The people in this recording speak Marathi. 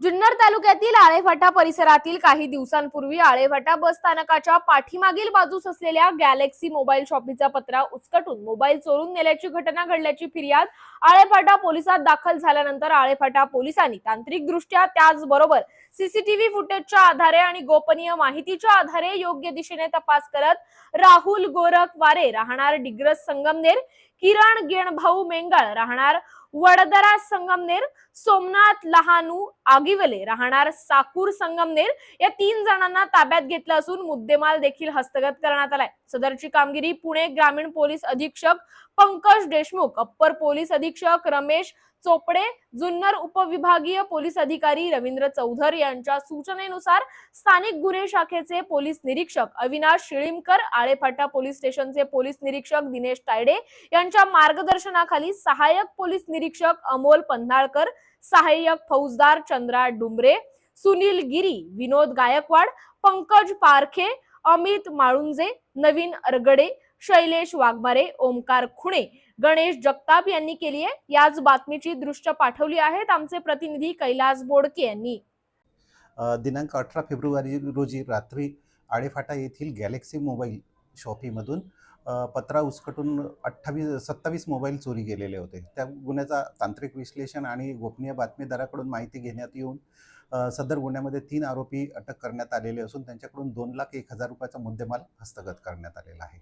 जुन्नर तालुक्यातील आळेफाटा परिसरातील काही दिवसांपूर्वी आळेफाटा बस स्थानकाच्या पाठीमागील बाजूस असलेल्या गॅलेक्सी मोबाईल शॉपीचा पत्रा उचकटून मोबाईल चोरून नेल्याची घटना घडल्याची फिर्याद आळेफाटा पोलिसात दाखल झाल्यानंतर आळेफाटा पोलिसांनी तांत्रिकदृष्ट्या त्याचबरोबर सीसीटीव्ही फुटेजच्या आधारे आणि गोपनीय माहितीच्या आधारे योग्य दिशेने तपास करत राहुल गोरख वारे राहणार डिग्रस संगमनेर किरण गेणभाऊ मेंगाळ राहणार वडदरा संगमनेर सोमनाथ लहानू आगिवले. राहणार साकूर संगमनेर. या तीन जणांना ताब्यात घेतलं असून मुद्देमाल देखील हस्तगत करण्यात आलाय. सदरची कामगिरी पुणे ग्रामीण पोलीस अधीक्षक पंकज देशमुख अप्पर पोलीस अधीक्षक रमेश चोपडे जुन्नर उपविभागीय पोलीस अधिकारी रवींद्र चौधर यांच्या सूचनेनुसार स्थानिक गुन्हे शाखेचे पोलीस निरीक्षक अविनाश शिळीमकर आळेफाटा पोलीस स्टेशनचे पोलीस निरीक्षक दिनेश तायडे यांच्या मार्गदर्शनाखाली सहाय्यक पोलीस निरीक्षक अमोल पन्हाळकर सहाय्यक फौजदार चंद्रा डुमरे सुनील गिरी विनोद गायकवाड पंकज पारखे अमित माळुंजे नवीन अरगडे शैलेश वाघमारे ओमकार खुणे गणेश जगताप यांनी केली आहे. याच बातमीची दृश्य पाठवली आहेत आमचे प्रतिनिधी कैलास बोडके यांनी. दिनांक अठरा फेब्रुवारी रोजी रात्री आडेफाटा येथील गॅलेक्सी मोबाईल शॉपीमधून पत्रा उचकटून अठ्ठावीस सत्तावीस मोबाईल चोरी गेलेले होते. त्या गुन्ह्याचा तांत्रिक विश्लेषण आणि गोपनीय बातमीदाराकडून माहिती घेण्यात येऊन सदर गुन्ह्यामध्ये तीन आरोपी अटक करण्यात आलेले असून त्यांच्याकडून दोन लाख एक हजार रुपयाचा मुद्देमाल हस्तगत करण्यात आलेला आहे.